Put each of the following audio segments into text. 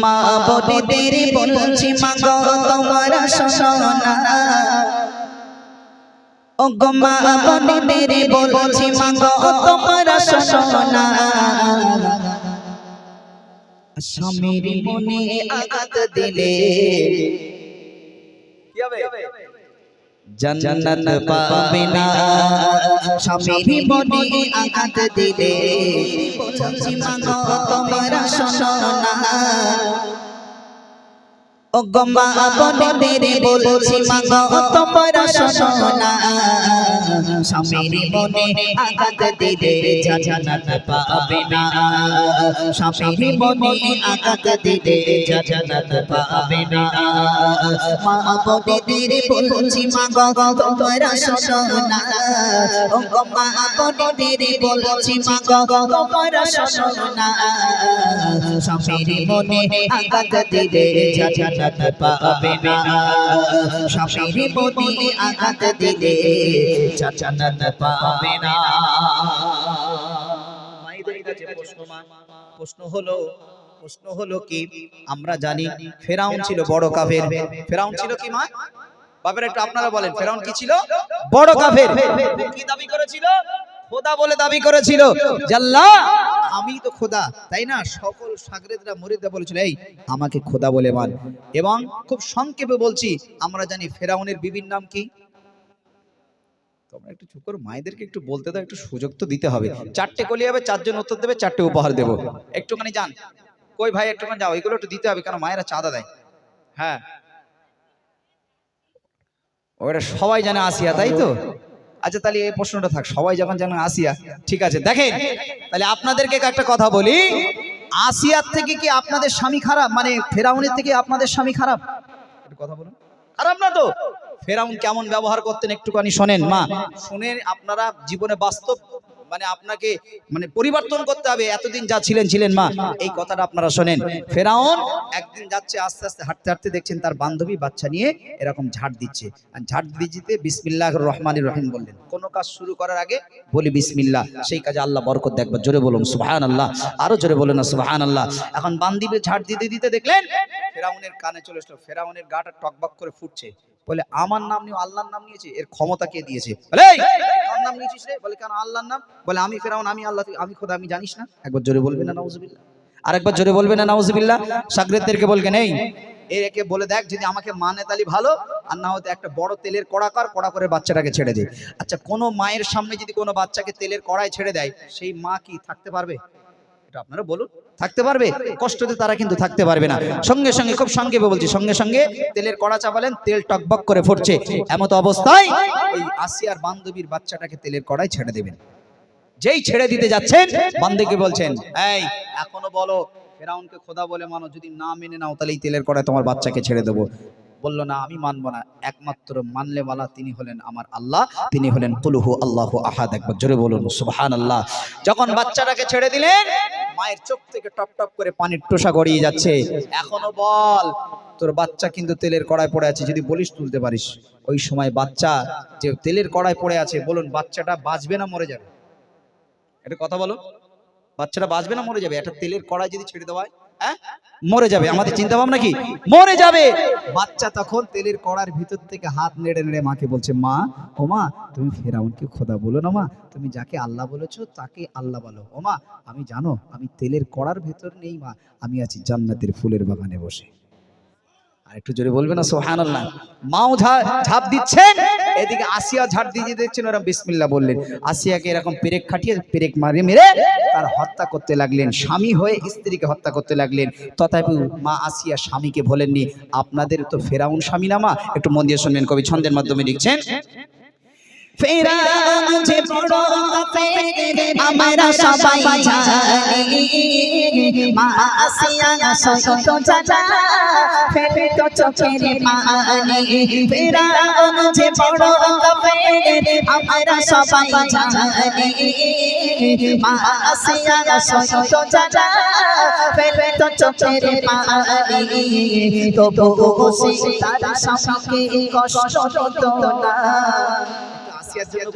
মা বনেদের বলছি মা গো তোমার সোনা ও গো মা বনেদের বলছি মা গো তোমার সোনা স্বামীর মনে আঘাত দিলে। কি হবে? জান্নাত পাবে না। স্বামীর মনে আঘাত দিলে বলছি মাগো তোমার ও গো মা বনেদের বলছি মা গো তোমার সোনা স্বামীর মনে আঘাত দিলে জান্নাত পাবে না। স্বামীর মনে আঘাত দিলে জান্নাত পাবে না। মা বনেদের বলছি মা গো তোমার সোনা ও গো বনেদের বলছি মা গো তোমার সোনা স্বামীর মনে আঘাত দিলে পাবে না। আঘাত দিলে পাবে না। প্রশ্ন হলো প্রশ্ন হলো কি? আমরা জানি ফেরাউন ছিল বড় কাফের। ফেরাউন ছিল কি মা? বাবার একটু আপনারা বলেন, ফেরাউন কি ছিল? বড় কাফের। কি দাবি করেছিল? খোদা বলে দাবি করেছিল জাল্লা আমি তো খোদা, তাই না? সকল সাগরেদরা মরিদরা বলেছিল, এই, আমাকে খোদা বলে মান এবং খুব সংক্ষেপে বলছি, আমরা জানি ফেরাউনের বিবির নাম কি? তোমরা একটু চুপ করো, মায়েদেরকে একটু বলতে দাও, একটু সুযোগ তো দিতে হবে। চারটে কলি হবে, চারজন উত্তর দেবে, চারটে উপহার দেবো। একটুখানি যান। কই ভাই, একটুখানি যাও, এগুলো একটু দিতে হবে কারণ মায়েরা চাঁদা দেয়। হ্যাঁ। ওটা সবাই জানে আসিয়া, তাই তো? আচ্ছা তাহলে এই প্রশ্নটা থাক। সবাই যখন যেন আসিয়া, ঠিক আছে, দেখেন, তাহলে আপনাদেরকে একটা কথা বলি। আসিয়ার থেকে কি আপনাদের স্বামী খারাপ? মানে ফেরাউনের থেকে আপনাদের স্বামী খারাপ? কথা বলুন। খারাপ না তো? ফেরাউন কেমন ব্যবহার করতেন একটুখানি শোনেন, মা। শুনে আপনারা জীবনে বাস্তব মানে আপনাকে মানে পরিবর্তন করতে হবে। এতদিন যা ছিলেন ছিলেন মা। এই কথাটা আপনারা শোনেন। ফেরাউন একদিন যাচ্ছে, আস্তে আস্তে হাঁটতে হাঁটতে দেখছেন তার বান্ধবী বাচ্চা নিয়ে এরকম ঝাড় দিচ্ছে। আর ঝাড় দিতে বিসমিল্লাহ রহমান রহিম বললেন, কোনো কাজ শুরু করার আগে বলি বিসমিল্লাহ। সেই কাজে আল্লাহ বরকত দেখবার জোরে বলুন সুবাহান আল্লাহ আরও জোরে বলুন না সুবাহান আল্লাহ এখন বান্দিবে ঝাড় দিতে দিতে দেখলেন, ফেরাউনের কানে চলে এসলো। ফেরাউনের গাটা টকবক করে ফুটছে। বলে আমার নাম নিয়ে আল্লাহর নাম নিয়েছে এর ক্ষমতা কে দিয়েছে? বলে কার নাম নিয়েছিস রে? বলে কেন আল্লাহর নাম? বলে আমি ফেরাউন আমি আল্লাহ আমি খোদা আমি জানিস না? একবার জোরে বলবে না নাউজুবিল্লাহ। আরেকবার জোরে বলবে না নাউজুবিল্লাহ। সাগরেদদেরকে বলকে নেই। এর একে বলে দেখ যদি আমাকে মানে তালি ভালো আর না হতে একটা বড় তেলের কড়া কর কড়া করে বাচ্চাটাকে ছেড়ে দে। আচ্ছা কোনো মায়ের সামনে যদি কোনো বাচ্চাকে তেলের কড়ায় ছেড়ে দেয় সেই মা কি থাকতে পারবে? আপনারা বলুন। থাকতে পারবে? কষ্টতে তারা কিন্তু থাকতে পারবে না। সঙ্গে সঙ্গে, খুব সংক্ষেপে বলছি, সঙ্গে সঙ্গে তেলের কড়া চাপালেন, তেল টকবক করে ফুটছে। এমত অবস্থায় ওই আসিয়ার বান্ধবীর বাচ্চাটাকে তেলের কড়ায় ছেড়ে দেবেন। যেই ছেড়ে দিতে যাচ্ছেন, বান্ধবীকে বলছেন, এই, এখনও বলো, ফেরাউনকে খোদা বলে মানো, যদি না মেনে নাও, তাহলে এই তেলের কড়ায় তোমার বাচ্চাকে ছেড়ে দেবো। বলল, না, আমি মানবো না। একমাত্র মানলে মালা তিনি হলেন আমার আল্লাহ, তিনি হলেন কুলহু আল্লাহ আহাদ। একবার জোরে বলুন সুবহান আল্লাহ যখন বাচ্চাটাকে ছেড়ে দিলেন, মায়ের চোখ থেকে টপ টপ করে পানির টোসা গড়িয়ে যাচ্ছে। এখনও বল, তোর বাচ্চা কিন্তু তেলের কড়ায় পড়ে আছে, যদি বলিস তুলতে পারিস। ওই সময় বাচ্চা যে তেলের কড়ায় পড়ে আছে, বলুন, বাচ্চাটা বাঁচবে না মরে যাবে? এটা কথা বলো বাচ্চাটা বাঁচবে না মরে যাবে? একটা তেলের কড়াই যদি ছেড়ে দেওয়া মরে যাবে আমাদের চিন্তা ভাবনা কি? মরে যাবে। বাচ্চা তখন তেলের কড়ার ভিতর থেকে হাত নেড়ে নেড়ে মাকে বলছে মা ও মা তুমি ফেরাউনকে খোদা বলো না মা তুমি যাকে আল্লাহ বলেছ তাকে আল্লাহ বলো। ও মা আমি জানো আমি তেলের কড়ার ভেতর নেই মা আমি আছি জান্নাতের ফুলের বাগানে বসে। আর একটু জোরে বলবে না সোহান আল্লাহ মাও ঝা- ঝাঁপ দিচ্ছেন। এদিকে আসিয়া ঝাড় দিয়ে দেখছেন ওরা বিসমিল্লা বললেন। আসিয়াকে এরকম পেরেক খাটিয়ে পেরেক মারে মেরে তার হত্যা করতে লাগলেন। স্বামী হয়ে স্ত্রীকে হত্যা করতে লাগলেন। তথাপি মা আসিয়া স্বামীকে বলেননি, আপনাদের তো ফেরাউন স্বামী না মা? একটু মন দিয়ে শুনবেন কবি ছন্দের মাধ্যমে লিখছেন ফেরাউন যে বড় আমরা সবাই জানি। মা আসিয়া সৈত জানা ফেলে তো চোখের পানি। ফেরাউন যে বড় আমরা সবাই জানি। মা আসিয়া সৈত জানা ফেলে তো চোখের পানি। তবু সে তার স্বামীকে কষ্ট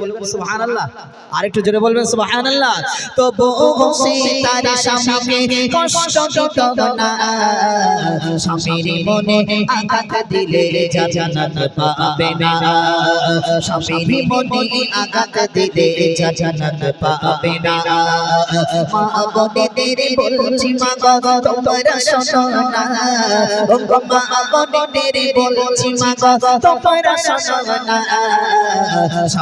বলবেন সুবহানাল্লাহ। আরেকটু জোরে বলবেন সুবহানাল্লাহ। তো বউ সে তার স্বামীকে কষ্ট দিত না। স্বামীর মনে আঘাত দিলে জানাত পাবে না। স্বামীর মনে আঘাত দিলে জানাত পাবে না। মা বনেদের বলছি মা গো তোমরা শোনো না। ও মা বনেদের বলছি মা গো তোমরা শোনো না।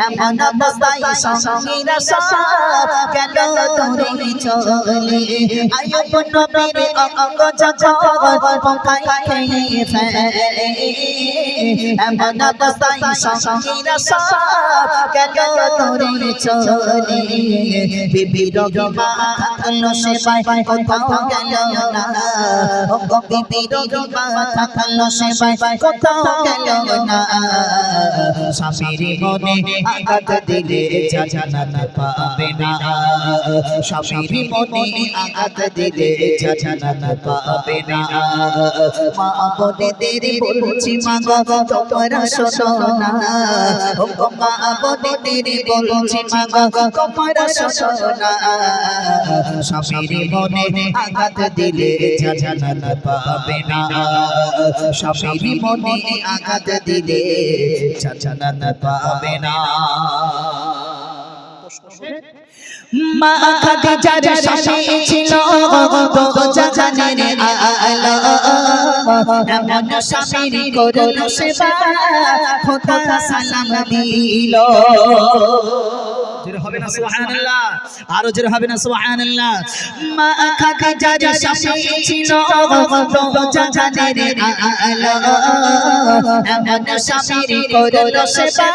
এমন অবস্থায় সঙ্গীরা সব গেল তোরে চলে। আয়ুব নবীর অঙ্গ যখন পোকাই খেয়ে আঘাত দিলে জানাত পাবে না। স্বামীর মনে আঘাত দিলে জানাত পাবে না। মা বনেদের বলছি মা গো তোমরা শোনো না। ও মা বনেদের বলছি মা গো তোমরা শোনো না। স্বামীর মনে আঘাত দিলে জানাত পাবে না। স্বামীর মনে আঘাত দিলে জানাত পাবে না। মা খাদিজার স্বামী ছিল তো জাহানের আলো। এমন স্বামীর করল সেবা খোদা সালাম দিল। জোরে হবে না সুবহানাল্লাহ আরও জোরে হবে না সুবহানাল্লাহ মা খাদিজার স্বামী ছিল তো জাহানের আলো এমন স্বামীর করল সেবা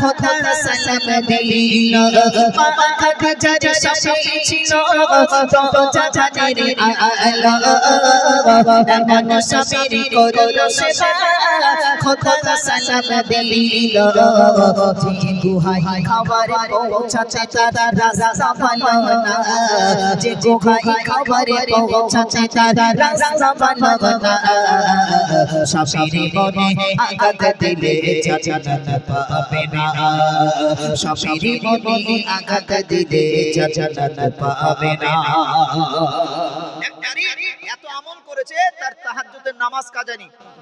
খোদা সালাম দিল মা খাদিজার স্বামী ছিল জাহানের আলো এমন স্বামীর করল সেবা খোদা সালাম দিল। যে গুহায় খাবার পৌঁছাতে তার রাস্তা পালো না যে গুহায় খাবার পৌঁছাতে তার আঘাত দিলে জানাত পাবে না। স্বামীর মনে আঘাত দিলে জানাত পাবে না। তাহাজ্জুদের নামাজ কাজা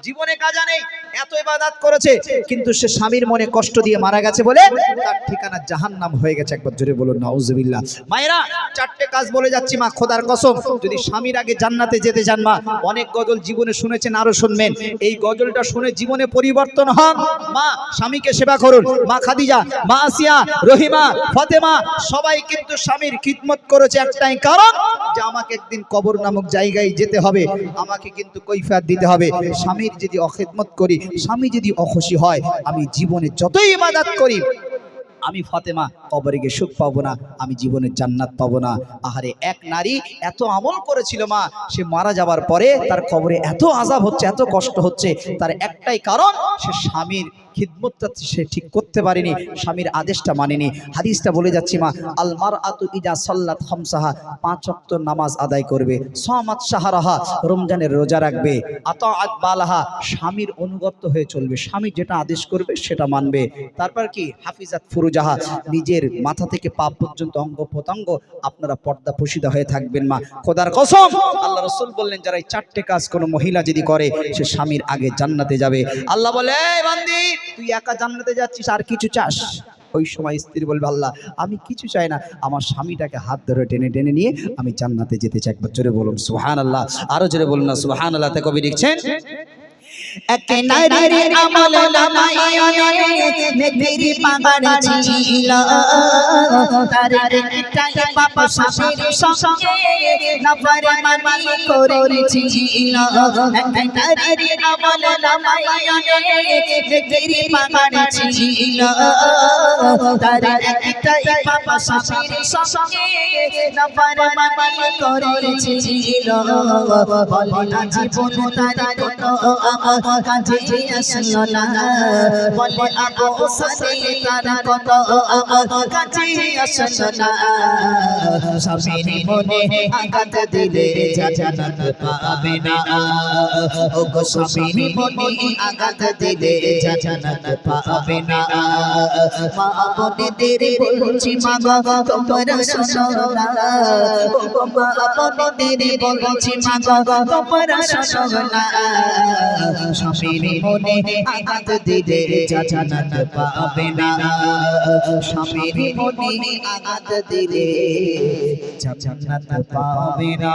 জীবনে কাজা নেই, এত ইবাদত করেছে, কিন্তু সে স্বামীর মনে কষ্ট দিয়ে মারা গেছে বলে তার ঠিকানা জাহান্নাম হয়ে গেছে। একবার জোরে বলুন, নাউজুবিল্লাহ। মায়েরা, চারটে কাজ বলে যাচ্ছি মা, খোদার কসম। যদি স্বামীর আগে জান্নাতে যেতে চান মা, অনেক গজল জীবনে শুনেছেন, আরও শুনবেন। এই গজলটা শুনে জীবনে পরিবর্তন হন। মা, স্বামীকে সেবা করুন। মা খাদিজা, মা আসিয়া, রহিমা, ফাতেমা, সবাই কিন্তু স্বামীর খিদমত করেছে একটাই কারণ যে আমাকে একদিন কবর নামক জায়গায় যেতে হবে, আমাকে কিন্তু কৈফাত দিতে হবে। স্বামীর যদি অখিদমত করি, স্বামী যদি অখুশি হয়, আমি জীবনে যতই ইবাদত করি, আমি ফাতেমা কবরে গিয়ে সুখ পাবো না, আমি জীবনের জান্নাত পাবো না। আহারে, এক নারী এত আমল করেছিল মা, সে মারা যাবার পরে তার কবরে এত আজাব হচ্ছে, এত কষ্ট হচ্ছে, তার একটাই কারণ, সে স্বামীর খিদমতটা সে ঠিক করতে পারেনি, স্বামীর আদেশটা মানেনি। হাদিসটা বলে যাচ্ছি মা আলমার আতু ইজা সাল্লাত খামসাহা, পাঁচ ওয়াক্ত নামাজ আদায় করবে, সমাত সাহারাহা রমজানের রোজা রাখবে, আতাআত বালাহা স্বামীর অনুগত হয়ে চলবে, স্বামী যেটা আদেশ করবে সেটা মানবে। তারপর কি? হাফিজাত ফুরুজাহা, নিজের মাথা থেকে পা পর্যন্ত অঙ্গ প্রত্যঙ্গ আপনারা পর্দা পুষিদা হয়ে থাকবেন মা। খোদার কসম, আল্লাহ রসুল বললেন, যারা এই চারটে কাজ কোনো মহিলা যদি করে, সে স্বামীর আগে জান্নাতে যাবে। আল্লাহ বলে বান্দি তুই একা জান্নাতে যাচ্ছিস, আর কিছু চাস? ওই সময় স্ত্রী বলবে, আল্লাহ, আমি কিছু চাই না। আমার স্বামীটাকে হাত ধরে টেনে টেনে নিয়ে আমি জান্নাতে যেতে চাই। একবার জোরে বলুন সুহান আল্লাহ আরও জোরে বলুন না সুহান আল্লাহ তে কবি লিখছেন? এক নারীর আমল নামায় নেকির পাহাড় ছিল। তার একটাই পাপ শাশুর সঙ্গে নফর মানি করেছিল। এক নারীর আমল নামায় নেকির পাহাড় ছিল। তার একটাই পাপ শাশুর সঙ্গে নফর মানি করেছিল। বলে জীবন তার কত? আমার কাছে আসলো না বলে আবু সাদে তার কত কাছে আসলো না স্বামীর মনে আঘাত দিলে জান্নাত পাবে না ও গো স্বামীর মনে আঘাত দিলে জান্নাত পাবে না মা বোনেদের বলছি মা গো তোমরা শোনো না ও মা বোনেদের বলছি মা গো তোমরা শোনো না স্বামীর মনে আঘাত দিলে জান্নাত পাবে না। স্বামীর মনে আঘাত দিলে জান্নাত পাবে না।